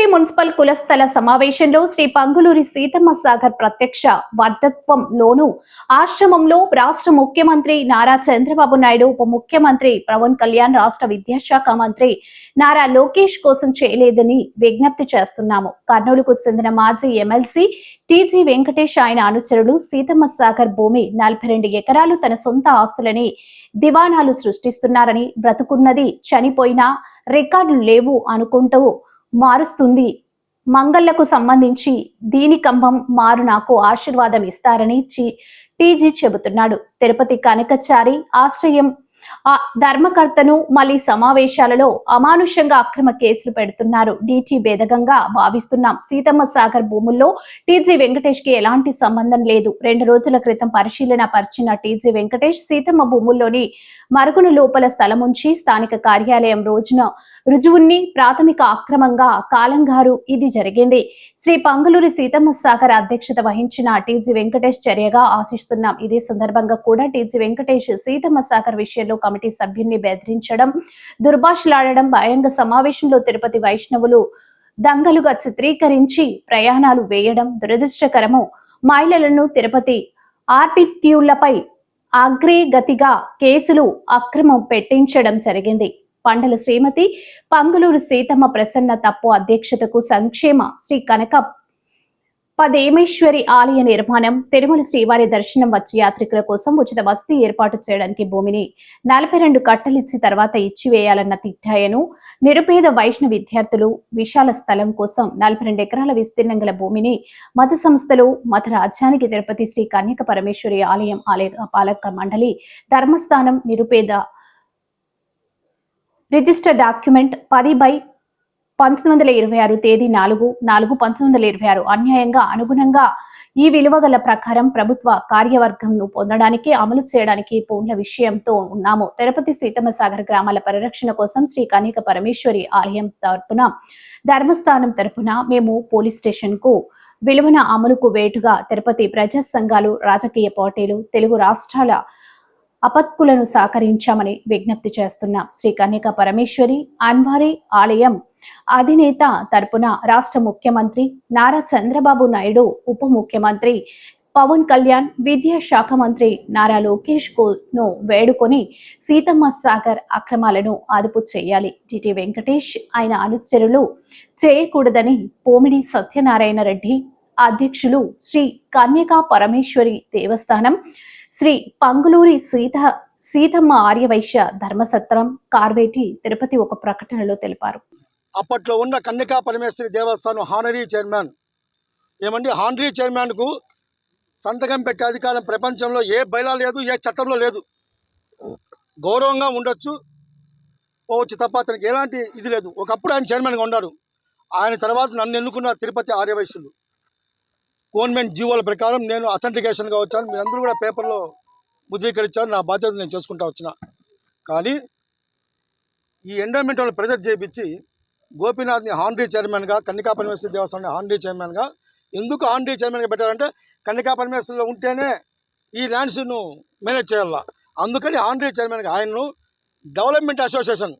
Tirupati municipal కులస్థల సమావేశంలో శ్రీ పంగులూరి సీతమ్మ సాగర్ ప్రత్యక్ష వర్ధత్వంలోను ఆశ్రమంలో రాష్ట్ర ముఖ్యమంత్రి నారా చంద్రబాబు నాయుడు ఉప ముఖ్యమంత్రి పవన్ కళ్యాణ్ రాష్ట్ర విద్యాశాఖ మంత్రి నారా లోకేష్ కోసం చేయలేదని విజ్ఞప్తి చేస్తున్నాము. కర్నూలుకు చెందిన మాజీ ఎమ్మెల్సీ టీజీ వెంకటేష్ ఆయన అనుచరులు సీతమ్మ సాగర్ భూమి నలభై రెండు ఎకరాలు తన సొంత ఆస్తులని దివానాలు సృష్టిస్తున్నారని బ్రతుకున్నది చనిపోయినా రికార్డులు లేవు అనుకుంటూ మారుస్తుంది. మంగళ్ళకు సంబంధించి దీని కంభం మారు నాకు ఆశీర్వాదం ఇస్తారని చి- టీజీ చెబుతున్నాడు. తిరుపతి కనకచారి ఆశ్రయం ఆ ధర్మకర్తను మళ్ళీ సమావేశాలలో అమానుషంగా అక్రమ కేసులు పెడుతున్నారు. డీటీ బేదగంగా భావిస్తున్నాం. సీతమ్మ సాగర్ భూముల్లో టీజీ వెంకటేష్కి ఎలాంటి సంబంధం లేదు. రెండు రోజుల క్రితం పరిశీలన పరిచిన టీజీ వెంకటేష్ సీతమ్మ భూముల్లోని మరుగున లోపల స్థలం ఉంచి స్థానిక కార్యాలయం రోజున రుజువుని ప్రాథమిక అక్రమంగా కాలంగారు. ఇది జరిగింది. శ్రీ పంగులూరి సీతమ్మ సాగర్ అధ్యక్షత వహించిన టీజీ వెంకటేష్ చర్యగా ఆశిస్తున్నాం. ఇదే సందర్భంగా కూడా టీజీ వెంకటేష్ సీతమ్మ సాగర్ విషయంలో కమిటీ సభ్యుల్ని బెదిరించడం దుర్భాషలాడడం బహిరంగ సమావేశంలో తిరుపతి వైష్ణవులు దంగలుగా చిత్రీకరించి ప్రయాణాలు వేయడం దురదృష్టకరము. మహిళలను తిరుపతి ఆర్పిత్యులపై అగ్రేగతిగా కేసులు అక్రమం పెట్టించడం జరిగింది. పండల శ్రీమతి పంగులూరు సీతమ్మ ప్రసన్న తప్పు అధ్యక్షతకు సంక్షేమ శ్రీ కనక పదేమేశ్వరి ఆలయ నిర్మాణం తిరుమల శ్రీవారి దర్శనం వచ్చే యాత్రికుల కోసం ఉచిత వసతి ఏర్పాటు చేయడానికి భూమిని నలభై రెండు కట్టలిచ్చి తర్వాత ఇచ్చివేయాలన్న తిట్టాయను. నిరుపేద వైష్ణవ విద్యార్థులు విశాల స్థలం కోసం నలభై రెండు ఎకరాల విస్తీర్ణం గల భూమిని మత సంస్థలు మత రాజ్యానికి తిరుపతి శ్రీ కన్యక పరమేశ్వరి ఆలయం ఆలయ పాలక మండలి ధర్మస్థానం నిరుపేద రిజిస్టర్ డాక్యుమెంట్ పది బై పంతొమ్మిది వందల ఇరవై ఆరు తేదీ నాలుగు నాలుగు పంతొమ్మిది వందల ఇరవై ఆరు అన్యాయంగా అనుగుణంగా ఈ విలువ గల ప్రకారం ప్రభుత్వ కార్యవర్గంను పొందడానికి అమలు చేయడానికి పూర్ణ విషయంతో ఉన్నాము. తిరుపతి సీతమ్మ సాగర్ గ్రామాల పరిరక్షణ కోసం శ్రీ కనిక పరమేశ్వరి ఆలయం తరపున ధర్మస్థానం తరపున మేము పోలీస్ స్టేషన్కు విలువన అమలుకు వేటుగా తిరుపతి ప్రజా సంఘాలు రాజకీయ పార్టీలు తెలుగు రాష్ట్రాల అపత్కులను సహకరించామని విజ్ఞప్తి చేస్తున్నాం. శ్రీ కన్యక పరమేశ్వరి అన్వారి ఆలయం అధినేత తరపున రాష్ట్ర ముఖ్యమంత్రి నారా చంద్రబాబు నాయుడు ఉప ముఖ్యమంత్రి పవన్ కళ్యాణ్ విద్యాశాఖ మంత్రి నారా లోకేష్ను వేడుకొని సీతమ్మ సాగర్ అక్రమాలను అదుపు చేయాలి. జిటి వెంకటేష్ ఆయన అనుచరులు చేయకూడదని పోమిడి సత్యనారాయణ రెడ్డి అధ్యక్షులు శ్రీ కన్యకా పరమేశ్వరి దేవస్థానం శ్రీ పంగులూరి సీత సీతమ్మ ఆర్యవైశ్య ధర్మసత్రం కార్వేటి తిరుపతి ఒక ప్రకటనలో తెలిపారు. అప్పట్లో ఉన్న కన్నికా పరమేశ్వరి దేవస్థానం హానరీ చైర్మన్. ఏమండి? హానరీ చైర్మన్కు సంతకం పెట్టే అధికారం ప్రపంచంలో ఏ బైలా లేదు ఏ చట్టంలో లేదు. గౌరవంగా ఉండొచ్చు. పోవచ్చు తప్ప అతనికి ఎలాంటి ఇది లేదు. ఒకప్పుడు ఆయన చైర్మన్గా ఉన్నారు ఆయన తర్వాత నన్ను ఎన్నుకున్న తిరుపతి ఆర్యవైశ్యులు. గవర్నమెంట్ జీవోల ప్రకారం నేను అథెంటికేషన్గా వచ్చాను. మీరందరూ కూడా పేపర్లో ముద్రీకరించారు నా బాధ్యత నేను చేసుకుంటా వచ్చిన. కానీ ఈ ఎండోమెంట్ వాళ్ళు ప్రెజర్ చేయించి గోపీనాథ్ని హాండ్రీ చైర్మన్గా కన్నికా పరమేశ్వరి దేవస్థానం హాండ్రీ చైర్మన్గా ఎందుకు హాండ్రీ చైర్మన్గా పెట్టారంటే కన్నికా పరమేశ్వరిలో ఉంటేనే ఈ ల్యాండ్స్ను మేనేజ్ చేయాల. అందుకని హాండ్రీ చైర్మన్గా ఆయన్ను డెవలప్మెంట్ అసోసియేషన్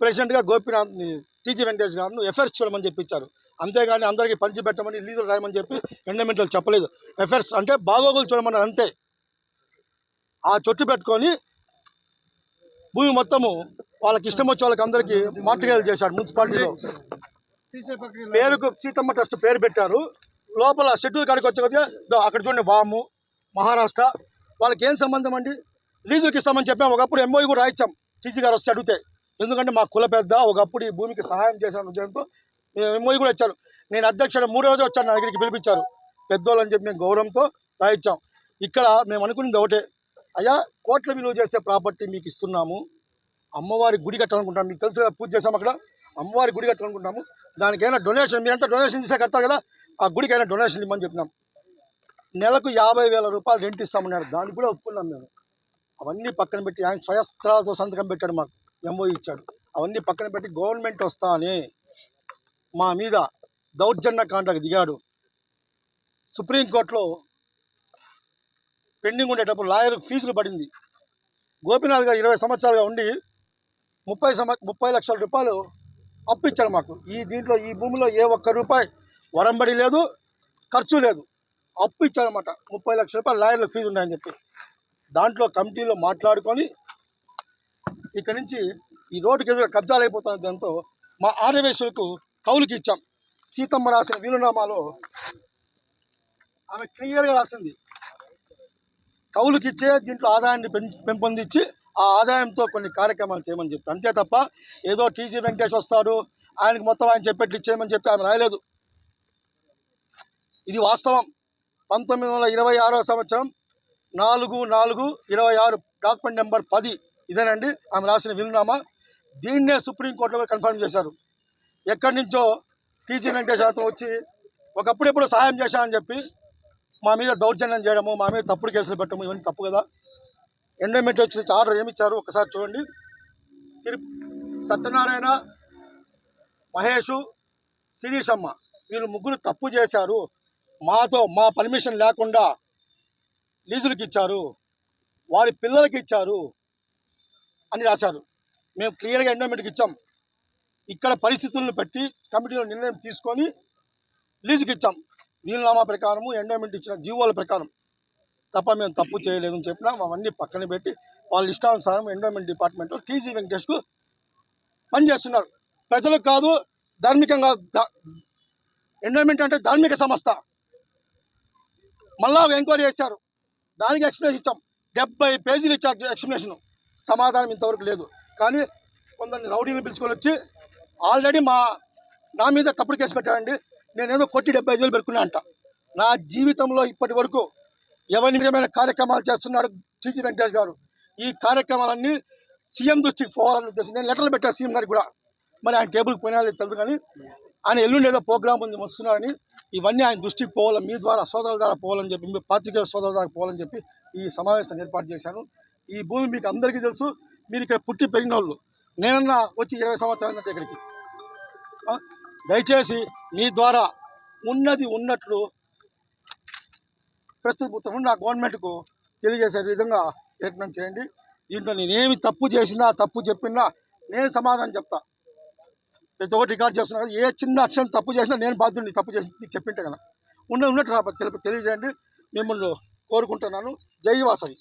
ప్రెసిడెంట్గా గోపీనాథ్ని టీజీ వెంకటేష్ గారు ఎఫ్ఐఆర్స్ చూడమని చెప్పించారు అంతేగాని అందరికీ పంచి పెట్టమని లీజులు రాయమని చెప్పి ఎండమెంట్లు చెప్పలేదు. ఎఫ్ఐఆర్స్ అంటే బాగోగులు చూడమన్నారు అంతే. ఆ చొట్టు పెట్టుకొని భూమి మొత్తము వాళ్ళకి ఇష్టం వచ్చే వాళ్ళకి అందరికీ మార్టిగేలు చేశాడు మున్సిపాలిటీలో. పేరుకు సీతమ్మ ట్రస్ట్ పేరు పెట్టారు. లోపల షెడ్యూల్ కాడికి వచ్చే కొద్దీ అక్కడ చూడండి వాము మహారాష్ట్ర వాళ్ళకి ఏం సంబంధం అండి? లీజులకి ఇస్తామని చెప్పాం. ఒకప్పుడు ఎంఓఈ కూడా రాయించాం. టీసీ గారు వస్తే అడిగితే ఎందుకంటే మా కుల పెద్ద ఒకప్పుడు ఈ భూమికి సహాయం చేశాను ఉద్దేశంతో ఎంఓఈ కూడా వచ్చారు నేను అధ్యక్షుడు మూడు రోజు వచ్చాను నా దగ్గరికి పిలిపించారు. పెద్దోళ్ళు అని చెప్పి మేము గౌరవంతో రాయించాం. ఇక్కడ మేము అనుకున్నది ఒకటే. అయ్యా కోట్ల విలువ చేసే ప్రాపర్టీ మీకు ఇస్తున్నాము. అమ్మవారి గుడి కట్టాలనుకుంటాం మీకు తెలుసు కదా పూజ చేసాం అక్కడ. అమ్మవారి గుడి కట్టాలనుకుంటాము దానికైనా డొనేషన్ మీరంతా డొనేషన్ చేసే కడతారు కదా ఆ గుడికైనా డొనేషన్ ఇవ్వమని చెప్పినాం. నెలకు యాభై వేల రూపాయలు రెంట్ ఇస్తామన్నారు. దానికి కూడా ఒప్పుకున్నాం మేము. అవన్నీ పక్కన పెట్టి ఆయన స్వయస్త్రాలతో సంతకం పెట్టాడు మాకు. ఎంఓ ఇచ్చాడు. అవన్నీ పక్కన పెట్టి గవర్నమెంట్ వస్తా అని మా మీద దౌర్జన్య కాండకు దిగాడు. సుప్రీంకోర్టులో పెండింగ్ ఉండేటప్పుడు లాయర్ ఫీజులు పడింది. గోపినాథ్ గారు ఇరవై సంవత్సరాలుగా ఉండి ముప్పై సంవ ముప్పై లక్షల రూపాయలు అప్పు ఇచ్చాడు మాకు. ఈ దీంట్లో ఈ భూమిలో ఏ ఒక్క రూపాయి వరంబడి లేదు ఖర్చు లేదు. అప్పు ఇచ్చాడనమాట ముప్పై లక్షల రూపాయలు లాయర్ల ఫీజు ఉన్నాయని చెప్పి. దాంట్లో కమిటీలో మాట్లాడుకొని ఇక్కడి నుంచి ఈ రోడ్డుకి ఎదురుగా కబ్జాలు అయిపోతున్న దాంతో మా ఆర్యవేశ్వరకు కౌలుకి ఇచ్చాం. సీతమ్మ రాసిన వీలునామాలో ఆమె క్లియర్గా రాసింది. కౌలుకి ఇచ్చే దీంట్లో ఆదాయాన్ని పెం- పెంపొందించి ఆ ఆదాయంతో కొన్ని కార్యక్రమాలు చేయమని చెప్పి. అంతే తప్ప ఏదో టీజీ వెంకటేష్ వస్తాడు ఆయనకి మొత్తం ఆయన చెప్పేట్లు ఇచ్చేయమని చెప్పి ఆమె రాయలేదు. ఇది వాస్తవం. పంతొమ్మిది వందల ఇరవై ఆరో సంవత్సరం నాలుగు నాలుగు ఇరవై ఆరు డాక్యుమెంట్ నెంబర్ పది ఇదేనండి ఆమె రాసిన విలునామా. దీన్నే సుప్రీంకోర్టులో కన్ఫర్మ్ చేశారు. ఎక్కడి నుంచో టీజీ వెంకటేష్ అతను వచ్చి ఒకప్పుడు ఎప్పుడు సహాయం చేశానని చెప్పి మా మీద దౌర్జన్యం చేయడము మా మీద తప్పుడు కేసులు పెట్టడము ఇవన్నీ తప్పు కదా. ఎండోమెంట్ వచ్చి ఆర్డర్ ఏమి ఇచ్చారు ఒకసారి చూడండి. తిరు సత్యనారాయణ మహేషు శిరీషమ్మ వీళ్ళు ముగ్గురు తప్పు చేశారు. మాతో మా పర్మిషన్ లేకుండా లీజులకి ఇచ్చారు. వారి పిల్లలకి ఇచ్చారు అని రాశారు. మేము క్లియర్గా ఎండోమెంట్కి ఇచ్చాం. ఇక్కడ పరిస్థితులను బట్టి కమిటీలో నిర్ణయం తీసుకొని లీజుకి ఇచ్చాం. వీలునామా ప్రకారము ఎండోమెంట్ ఇచ్చిన జీవోల ప్రకారం. తప్ప మేము తప్పు చేయలేదని చెప్పినా అవన్నీ పక్కన పెట్టి వాళ్ళ ఇష్టానుసారం ఎండోమెంట్ డిపార్ట్మెంట్లో టీజీ వెంకటేష్కు పనిచేస్తున్నారు ప్రజలకు కాదు ధార్మికంగా ఎండోమెంట్ అంటే ధార్మిక సంస్థ. మళ్ళా ఎంక్వైరీ చేశారు. దానికి ఎక్స్ప్లెనేషన్ ఇచ్చాం. డెబ్బై పేజీలు ఇచ్చారు ఎక్స్ప్లెనేషన్. సమాధానం ఇంతవరకు లేదు. కానీ కొందరిని రౌడీని పిలుచుకొని వచ్చి ఆల్రెడీ మా నా మీద తప్పుడు కేసు పెట్టాడండి నేనేదో కొట్టి డెబ్బై ఐదు వేలు పెట్టుకున్నా అంట. నా జీవితంలో ఇప్పటి వరకు ఎవరి కార్యక్రమాలు చేస్తున్నారు టీజీ వెంకటేష్ గారు. ఈ కార్యక్రమాలన్నీ సీఎం దృష్టికి పోవాలని ఉద్దేశం. నేను లెటర్లు పెట్టాను సీఎం గారికి కూడా. మరి ఆయన టేబుల్కి పోయినా తెలియదు కానీ ఆయన ఎల్లుండి ఏదో ప్రోగ్రామ్ ఉంది వస్తున్నారని ఇవన్నీ ఆయన దృష్టికి పోవాలని మీ ద్వారా సోదరుల ద్వారా పోవాలని చెప్పి మీ పాత్రికేయుల సోదరుల ద్వారా పోవాలని చెప్పి ఈ సమావేశాన్ని ఏర్పాటు చేశాను ఈ భూమి మీకు అందరికీ తెలుసు. మీరు ఇక్కడ పుట్టి పెరిగిన వాళ్ళు నేనన్నా వచ్చి ఇరవై సంవత్సరాలు అంటే ఇక్కడికి. దయచేసి మీ ద్వారా ఉన్నది ఉన్నట్లు ప్రస్తుతం ఉన్న గవర్నమెంట్కు తెలియజేసే విధంగా ప్రయత్నం చేయండి. దీంట్లో నేనేమి తప్పు చేసినా తప్పు చెప్పినా నేను సమాధానం చెప్తా. ప్రతి ఒక్కటి రికార్డ్ చేస్తున్నా కదా ఏ చిన్న అక్షరం తప్పు చేసినా నేను బాధ్యుడిని తప్పు చేసి మీకు చెప్పింటే కదా. ఉన్న ఉన్నట్టు రా తెలియజేయండి. మిమ్మల్ని కోరుకుంటున్నాను. జై వాసవి.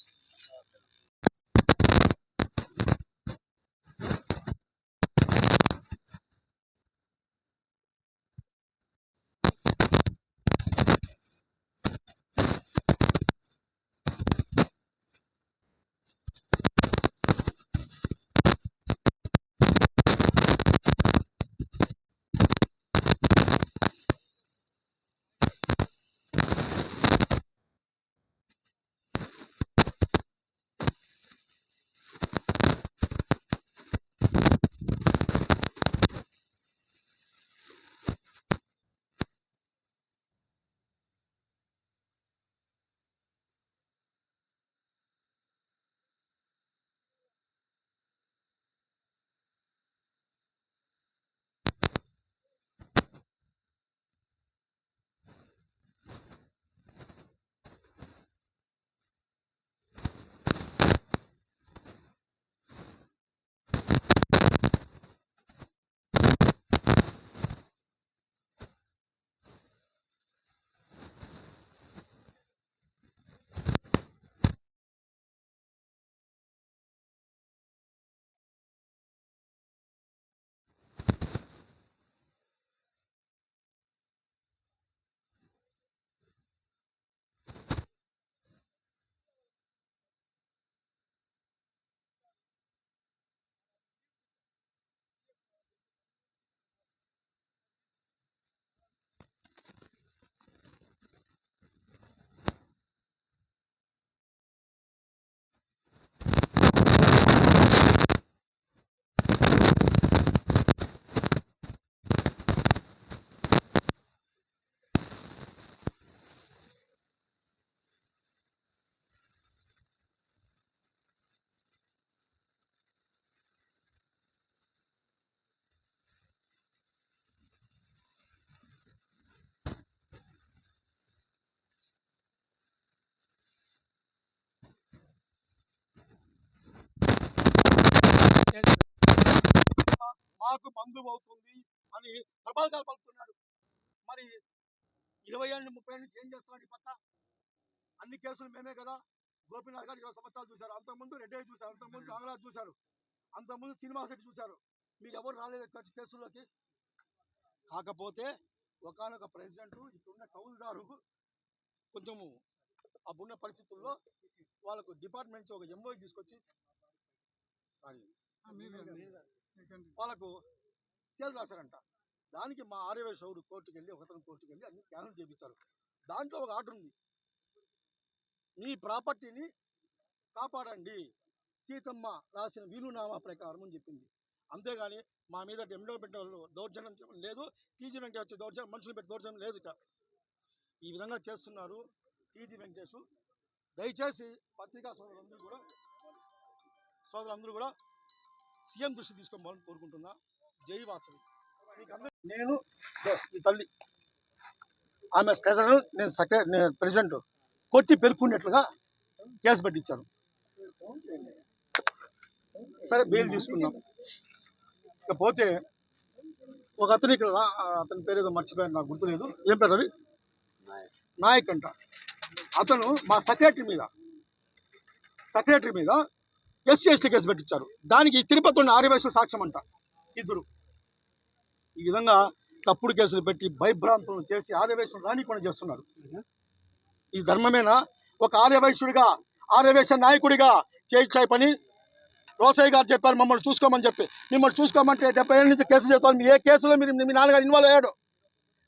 నాకు బంధువు అవుతుంది అని ప్రబలంగా పలుకుతున్నాడు. మరి ఇరవై ఏళ్ళు ముప్పై ఏళ్ళు ఏం చేస్తున్నాడు ఈ పక్క? అన్ని కేసులు మేమే కదా? గోపీనాథ్ గారు ఇరవై సంవత్సరాలు చూశారు. అంతకుముందు రెడ్డి చూశారు. అంతకుముందు రామరాజు చూశారు. అంతకుముందు శ్రీనివాస్ రెడ్డి చూశారు. మీరు ఎవరు రాలేదు కేసుల్లోకి? కాకపోతే ఒకనొక ప్రెసిడెంట్ ఇప్పుడున్న కౌలుదారు కొంచెము అప్పుడున్న పరిస్థితుల్లో వాళ్ళకు డిపార్ట్మెంట్ ఒక ఎంఓ తీసుకొచ్చి సారీ. వాళ్ళకు సేల్ రాశారంట. దానికి మా ఆర్యవ షౌరు కోర్టుకు వెళ్ళి ఒకతను కోర్టుకు వెళ్ళి అన్ని క్యాన్సల్ చేయించారు దాంట్లో ఒక ఆర్డర్ ఉంది. మీ ప్రాపర్టీని కాపాడండి. సీతమ్మ రాసిన వీలునామా ప్రకారం అని చెప్పింది. అంతేగాని మా మీద ఎండోమెంట్ దౌర్జన్యం లేదు. టీజీ వెంకటేష్ వచ్చి దౌర్జన్యం మనుషులు పెట్టి దౌర్జన్యం లేదు ఇక ఈ విధంగా చేస్తున్నారు టీజీ వెంకటేష్. దయచేసి పత్రికా సోదరులందరూ కూడా సోదరులందరూ కూడా సీఎం దృష్టి తీసుకోవాలని కోరుకుంటున్నా. జై వాసవి. నేను ఈ తల్లి. ఆమె ట్రెజరర్ నేను సెక్రటరీ నేను ప్రెసిడెంట్. కొట్టి పెరుక్కున్నట్లుగా కేసు పెట్టించాను సరే బెయిల్ తీసుకున్నాం. ఇకపోతే ఒక అతను ఇక్కడ అతని పేరు ఏదో మర్చిపోయాను నాకు గుర్తులేదు ఏం పేరు అది? నాయక్ అంట. అతను మా సెక్రటరీ మీద సెక్రటరీ మీద ఎస్సీ ఎస్టీ కేసు పెట్టించారు. దానికి ఈ తిరుపతి ఉన్న ఆర్యవైశ్య సాక్ష్యం అంట. ఇద్దరు. ఈ విధంగా తప్పుడు కేసులు పెట్టి భయభ్రాంతులను చేసి ఆర్యవైశ్యం రానికుండా చేస్తున్నారు. ఈ ధర్మమేనా? ఒక ఆర్యవైశ్యుడిగా ఆర్యవేశ నాయకుడిగా చేయించాయి పని. రోసయ్య గారు చెప్పారు మమ్మల్ని చూసుకోమని చెప్పి. మిమ్మల్ని చూసుకోమంటే డెబ్బై ఏళ్ళ నుంచి కేసులు చేస్తాను. మీ ఏ కేసులో మీరు మీ నాన్నగారు ఇన్వాల్వ్ అయ్యాడు?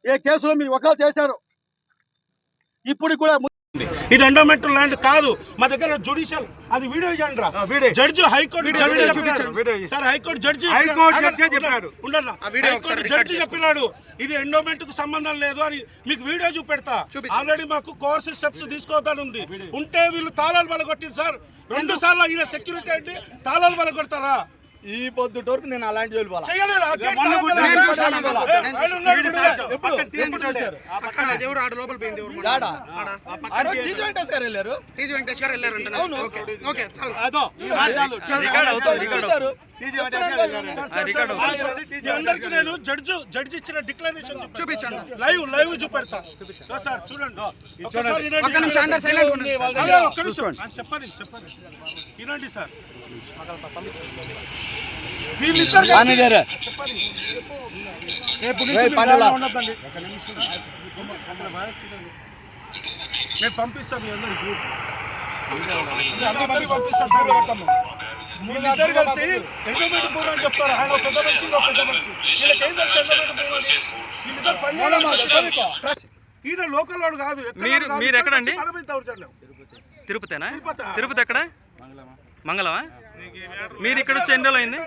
ఏ కేసులో మీరు ఒకరు చేశారు? ఇప్పుడు కూడా ఇది ఎండోమెంటల్ ల్యాండ్ కాదు. మా దగ్గర జుడిషియల్ అది వీడియో ఇవ్వండి రా. Judge high court judge sir high court judge high court judge చెప్పినాడు. ఉండన్నా హైకోర్టు జడ్జి చెప్పినాడు. ఇది ఎండోమెంట్కు సంబంధం లేదు అని మీకు వీడియో చూపెడతా. ఆల్రెడీ మాకు కోర్స్ స్టెప్స్ తీసుకోవద్దని ఉంది. ఉంటే వీళ్ళు తాళాలు బలగొట్టింది సార్ రెండు సార్లు ఈయన సెక్యూరిటీ అంటే తాళాలు బలగొడతారా ఈ పొద్దుట వరకు నేను అలాంటి. మీ అందరికి నేను జడ్జి జడ్జి ఇచ్చిన డిక్లరేషన్ చూపించండి. లైవ్ లైవ్ చూపెడతా. సార్ చూడండి. చెప్పండి చెప్పండి. వినండి సార్. నేను పంపిస్తాను మీ అందరికి. వీళ్ళిద్దరు కలిసి ఎండోమెంట్ అని చెప్తారు. ఆయన పెద్ద మనిషి ఒక పెద్ద మనిషి. వీళ్ళకి తెలుసు ఎండోమెంట్ భూమి అని వీళ్ళిద్దరు పని చేయడం ఈయన లోకల్ వాడు కాదు మీరు-. మీరు ఎక్కడండి? తిరుపతేనా? తిరుపతి. తిరుపతి ఎక్కడ? మంగళమా? మీరు ఇక్కడ వచ్చి ఎన్ని రోజులు అయింది?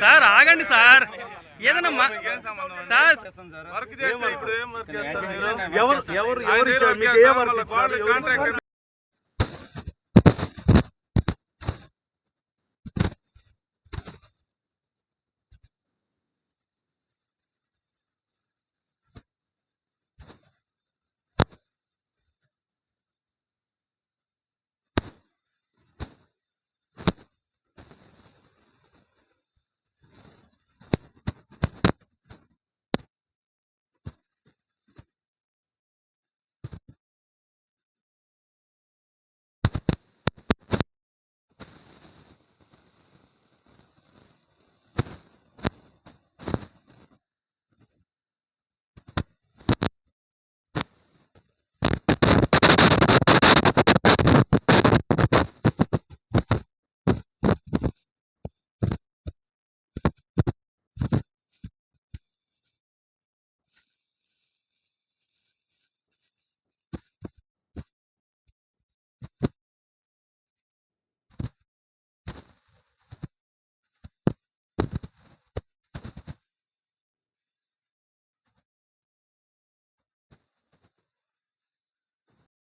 సార్ ఆగండి సార్. ఏదైనా మ- సార్. ఎవరు ఎవరు ఎవరు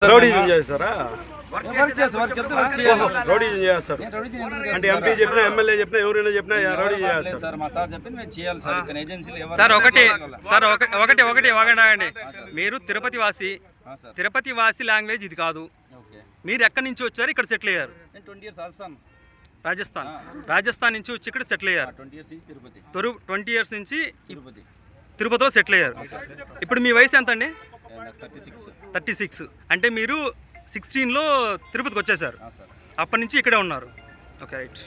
రౌడీజం చేస్తారా రౌడీజం చేస్తారు అంటే? ఎంపీ చెప్పినా ఎమ్మెల్యే చెప్పినా ఎవరైనా చెప్పినా రౌడీ చేస్తారు. సార్ మా సార్ చెప్పింది మేము చేయాలి సార్. ఇక్కడ ఏజెన్సీలు ఎవరు సార్ ఒకటి. సార్ ఒకటి ఒకటి ఒకటి మీరు తిరుపతి వాసి ఆ, సార్. తిరుపతి వాసి లాంగ్వేజ్ ఇది కాదు. ఓకే. మీరు ఎక్కడి నుంచి వచ్చారు? ఇక్కడ సెటిల్ అయ్యారు. Twenty years Rajasthan. రాజస్థాన్. నుంచి వచ్చి ఇక్కడ సెటిల్ అయ్యారు. ట్వంటీ ఇయర్స్ నుంచి తిరుపతి. తొరు ట్వంటీ ఇయర్స్ నుంచి తిరుపతి. తిరుపతిలో సెటిల్ అయ్యారు. ఇప్పుడు మీ వయసు ఎంత అండి థర్టీ సిక్స్ థర్టీ సిక్స్. అంటే మీరు సిక్స్టీన్లో తిరుపతికి వచ్చేసారు. సార్. అప్పటి నుంచి ఇక్కడే ఉన్నారు. Okay right